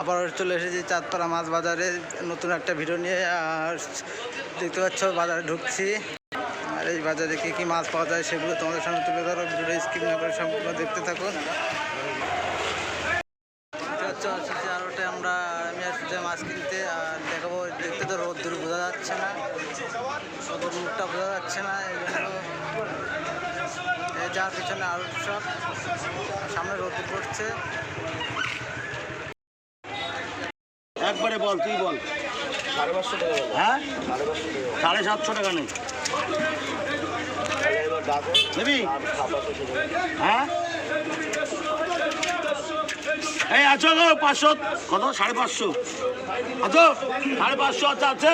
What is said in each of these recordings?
আবার চলে এসেছি চাঁদপাড়া মাছ বাজারে। নতুন একটা ভিডিও নিয়ে, আর দেখতে পাচ্ছ, বাজারে ঢুকছি। আর এই বাজারে কী কী মাছ পাওয়া যায় সেগুলো তোমাদের সামনে তুলে ধরো। ভিডিও স্কিপ না করে সম্পূর্ণ দেখতে থাকো। আরোটে আমরা আমি আসছি মাছ কিনতে, আর দেখাবো, দেখতে তো রোদ দূর বোঝা যাচ্ছে না। অত মুখটা বোঝা যাচ্ছে না, এই জন্য যার পিছনে আরও সব। সামনে রোদ পড়ছে। একবারে বল তুই বল। হ্যাঁ? সাড়ে সাতশো টাকা নেই। নেবি হ্যাঁ? এই আছো গো পাঁচশো। কত? সাড়ে পাঁচশো। আছো? সাড়ে পাঁচশো আচ্ছা আছে।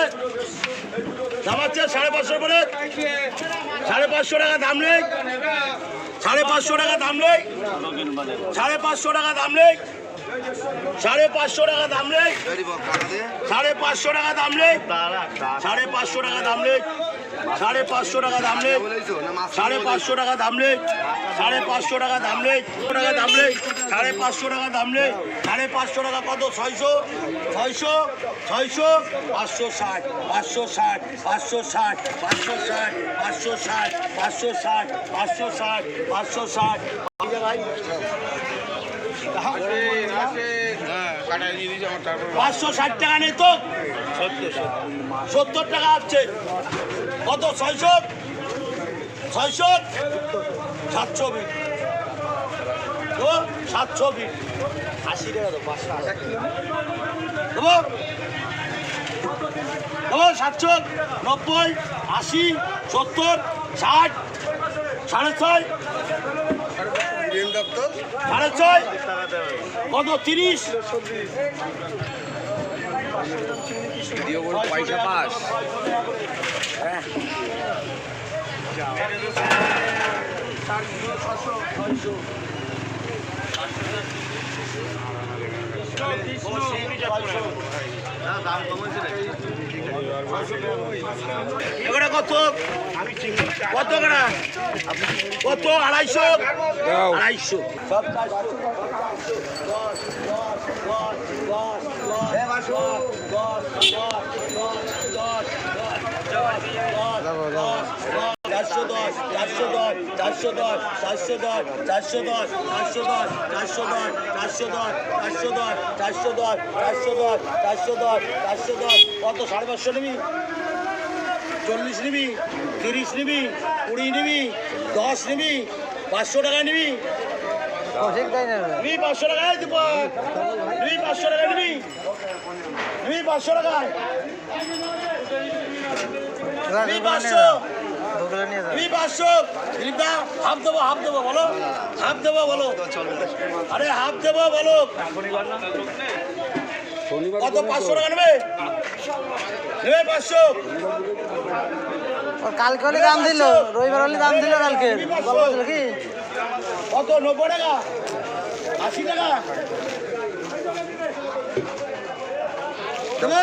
দাম আছে সাড়ে পাঁচশো করে সাড়ে পাঁচশো টাকা দাম নেই। সাড়ে পাঁচশো টাকা দাম নেই। সাড়ে পাঁচশো টাকা দাম নেই। সাড়ে পাঁচশো টাকা দাম নেই। সাড়ে পাঁচশো টাকা দাম নেই। সাড়ে পাঁচশো টাকা দাম নেই। সাড়ে পাঁচশো টাকা দাম নেই। সাড়ে পাঁচশো টাকা দাম নেই। সাড়ে পাঁচশো টাকা দাম নেই। টাকা দাম নেই। সাড়ে পাঁচশো টাকা দাম নেই। সাড়ে পাঁচশো টাকা কত? ছয়শো? ছয়শো? ছয়শো? পাঁচশো ষাট। পাঁচশো ষাট। পাঁচশো ষাট। পাঁচশো ষাট। পাঁচশো ষাট। পাঁচশো ষাট। পাঁচশো ষাট। পাঁচশো ষাট। ভাই পাঁচশো ষাট টাকা নেই তো? সত্তর টাকা আসছে। কত? ছয়শো? ছয়শো? সাতশো বিট। ও সাতশো বিট। আশি টাকা তো, পাঁচশো আশি দেবো? দেবো? সাতশো? নব্বই? আশি? সত্তর? ষাট? সাড়ে ছয়? ডিম দপ্তর। সাড়ে ছয়। কত? তিরিশ? ভিডিও করে পয়সা পাস। হ্যাঁ। দাম কমেছে এগুলো কত? কত কত? আড়াইশো? আড়াইশো। দশ দশ দশ চারশো দশ চারশো দশ চারশো দশ চারশো দশ চারশো দশ চারশো দশ চারশো দশ চারশো দশ চারশো দশ চারশো দশ চারশো দশ চারশো দশ চারশো দশ কত সাড়ে পাঁচশো নিবি চল্লিশ নিবি তিরিশ নিবি কুড়ি নিবি দশ নিবি পাঁচশো টাকা নিবি নিবি পাঁচশো টাকায় দিব নিবি পাঁচশো টাকা নিবি নিবি পাঁচশো টাকায় নিবি পাঁচশো নিয়ে পাঁচশো দিলীপ দা হাফ দেবো হাফ দেবো বলো। হাফ দেবো বলো। আরে হাফ দেবো বলো। কত পাঁচশো টাকা নেবে? নেবে পাঁচশো। কালকে হলে দাম দিল। রবিবার হলে দাম দিল কালকে। কি? কত নব্বই টাকা? আশি টাকা? দেবো?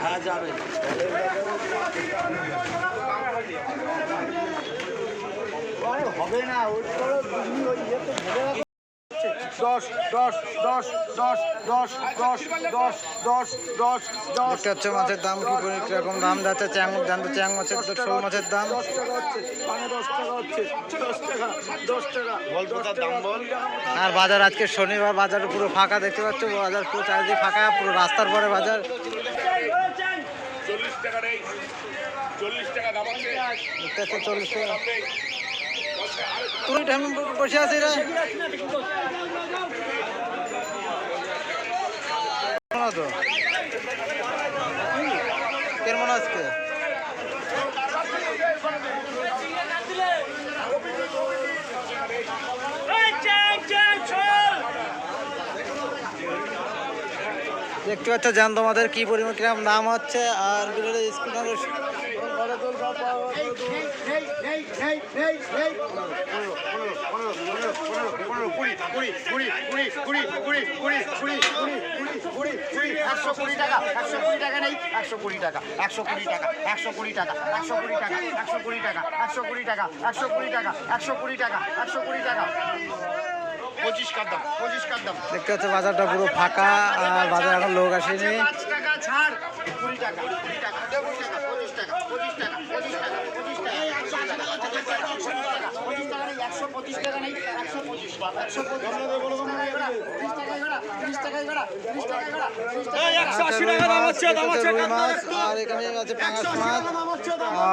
হ্যাঁ যাবেন হবে না ওর তো দশ দশ দশ দশ দশ দশ দশ দশ দশ দশ দেখতে মাছের দাম কি করে কীরকম দাম যাচ্ছে চ্যাং জানতো চ্যাং মাছের শোল মাছের দাম দশ টাকা হচ্ছে মানে দশ টাকা হচ্ছে দশ টাকা দশ টাকা দশ টাকা কুড়ি টাকা আর বাজার আজকে শনিবার বাজার পুরো ফাঁকা দেখতে পাচ্ছ বাজার পুরো চারিদিকে ফাঁকা পুরো রাস্তার পরে বাজার দেখতে পাচ্ছ চল্লিশ টাকা তুই টাইম বসে আছি রে কেমন আজকে? দেখতে পাচ্ছ, জান তোমাদের কি পরিমাণ কীরকম নাম হচ্ছে আর স্কুল একশো কুড়ি টাকা একশো কুড়ি টাকা নেই একশো কুড়ি টাকা একশো কুড়ি টাকা একশো কুড়ি টাকা একশো কুড়ি টাকা একশো কুড়ি টাকা একশো কুড়ি টাকা একশো কুড়ি টাকা একশো কুড়ি টাকা একশো কুড়ি টাকা দেখতে পাচ্ছ বাজারটা পুরো ফাঁকা আর বাজারে এখন লোক আসেনি টাকা ছাড় কুড়ি টাকা কুড়ি টাকা পঁচিশ টাকা পঁচিশ টাকা পঁচিশ টাকা পঁচিশ টাকা পঁচিশ টাকা নেই একশো পঁচিশ। টাকা নেই। একশো পঁচিশ একশো পঁচিশ তিরিশ টাকা তিরিশ তিরিশ তিরিশ মাছ আর এখানে আছে পাঙাশ মাছ।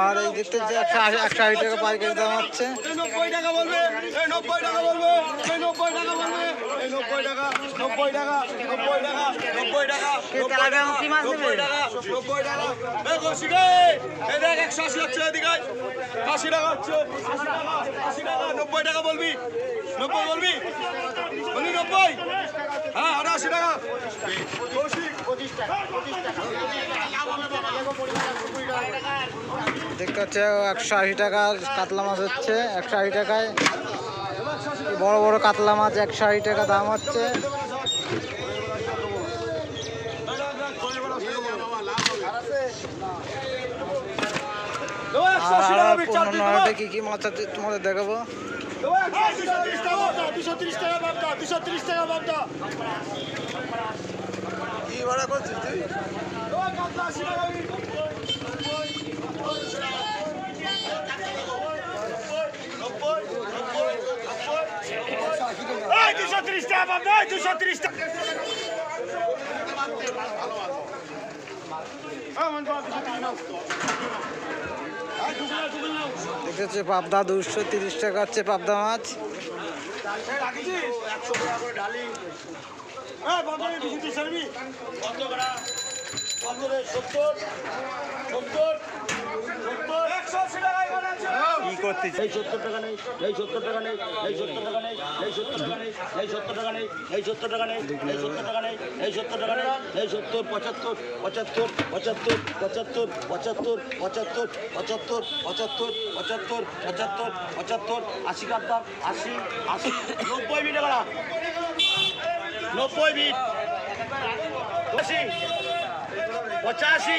আর এই দেখতে পাচ্ছি একশো আশি একশো আশি টাকা পাইকারি দাম হচ্ছে। নব্বই টাকা বলবে নব্বই টাকা বলবে নব্বই টাকা বলবে। নব্বই টাকা নব্বই টাকা নব্বই টাকা নব্বই টাকা নব্বই টাকা নব্বই টাকা এই কষি রে এই দেখ একশো আশি হচ্ছে এদিকে আশি টাকা হচ্ছে আশি টাকা আশি টাকা নব্বই টাকা বলবি? নব্বই বলবি? বলবি নব্বই? হ্যাঁ আরও আশি টাকা। দেখতে পাচ্ছ একশো আশি টাকা কাতলা মাছ হচ্ছে একশো আশি টাকায়। বড় বড় কাতলা মাছ একশো আশি টাকা দাম হচ্ছে। আর অন্যান্য কি কি মাছ আছে তোমাদের দেখাবো? দুশো তিরিশ টাকা বাবদা দুশো তিরিশ টাকা বাবদা কি ভাড়া করছিস তুই দুশো তিরিশ টাকা বাবদা দুশো তিরিশ টাকা। দেখেছে পাবদা দুশো তিরিশ টাকা হচ্ছে পাবদা মাছ। সত্তর সত্তর সত্তর কি করতেছি এই সত্তর টাকা নেই এই সত্তর টাকা নেই এই সত্তর টাকা নেই এই সত্তর টাকা নেই এই সত্তর টাকা নেই এই সত্তর টাকা নেই এই সত্তর টাকা নেই এই সত্তর টাকা নেই এই সত্তর পঁচাত্তর পঁচাত্তর পঁচাত্তর পঁচাত্তর পঁচাত্তর পঁচাত্তর পঁচাত্তর পঁচাত্তর পঁচাত্তর পঁচাত্তর পঁচাত্তর আশি দাম আশি আশি নব্বই এবার নব্বই আশি পঁচাশি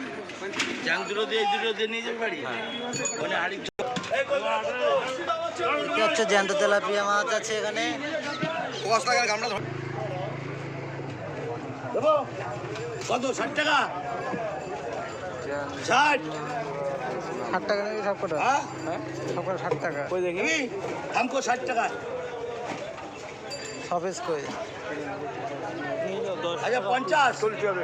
জাং দুটো দিয়ে দুটো দিয়ে নিয়ে যাবে বাড়ি মানে হাড়ি হচ্ছে জ্যান্ত তেলাপিয়া মাছ আছে এখানে। দেবো কত ষাট টাকা ষাট ষাট টাকা নাকি সব কটা? হ্যাঁ? সব কটা ষাট টাকা। কই দেখি? আমকো ষাট টাকা। পিস কই? আচ্ছা পঞ্চাশ। চলছে হবে।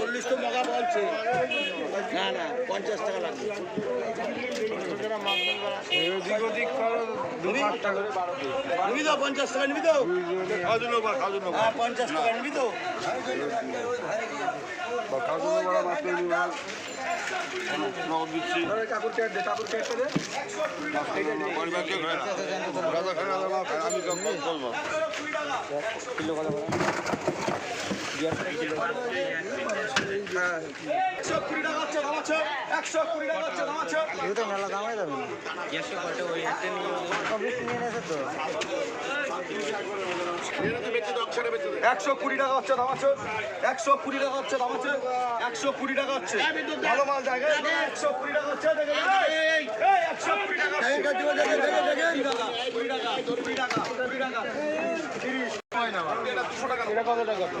চল্লিশ তো মগা বলছে। না না পঞ্চাশ টাকা লাগবে। নিবি? নিবি তো পঞ্চাশ টাকা নিবি তো? হ্যাঁ পঞ্চাশ টাকা নিবি তো? একশো কুড়ি টাকা হচ্ছে দাম একশো কুড়ি টাকা হচ্ছে দাম একশো কুড়ি টাকা হচ্ছে ভালো মাল জায়গায় একশো কুড়ি টাকা হচ্ছে এটা কত টাকা কথা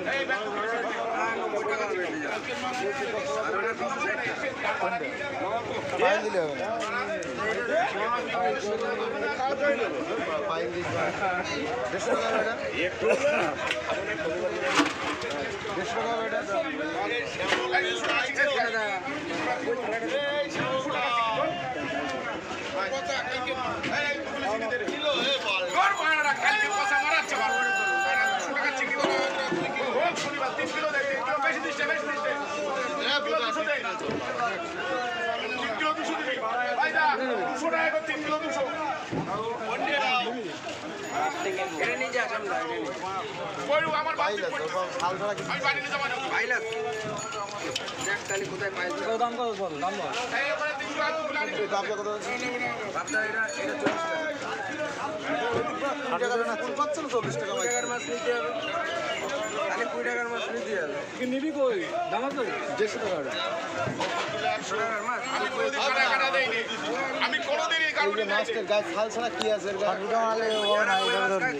কালকে দিল এ বল গড় ভাড়া কালকে কথা দেখে এই, এই, একশো কুড়ি টাকা হচ্ছে। কুড়ি টাকা, কুড়ি টাকা, কুড়ি টাকা, কুড়ি টাকা। তিরিশ, না, এটা দুশো টাকা। এই, ব্যাগ করে। আমি কোনোদিনই কারণ মাছের গাছ খাল ছাড়া কি আছে? ও না ধরবি।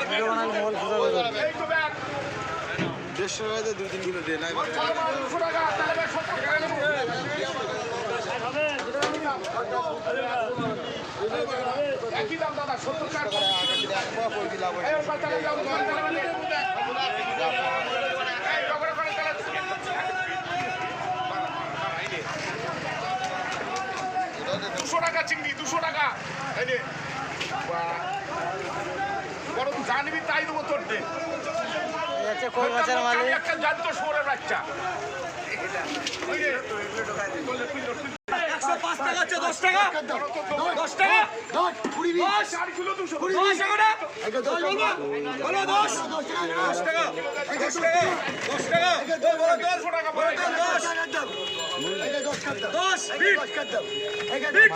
ভিডিও বানালে মোবাইল ফুটাবে ধরবি দেড়শো টাকাতে দুই তিন কিলো দিয়ে নাই টাকা? দুশো টাকা চিংড়ি দুশো টাকা। বড় জানবি তাই দেবো তোর মালিক? একটা জানতো শোরের বাচ্চা। দুশো দুশো টাকা? একটা দেখ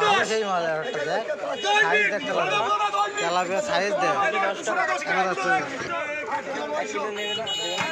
সাইজ দেখতে লাগে তেলাপিয়া সাইজ দেখ। দেখা যাচ্ছে দু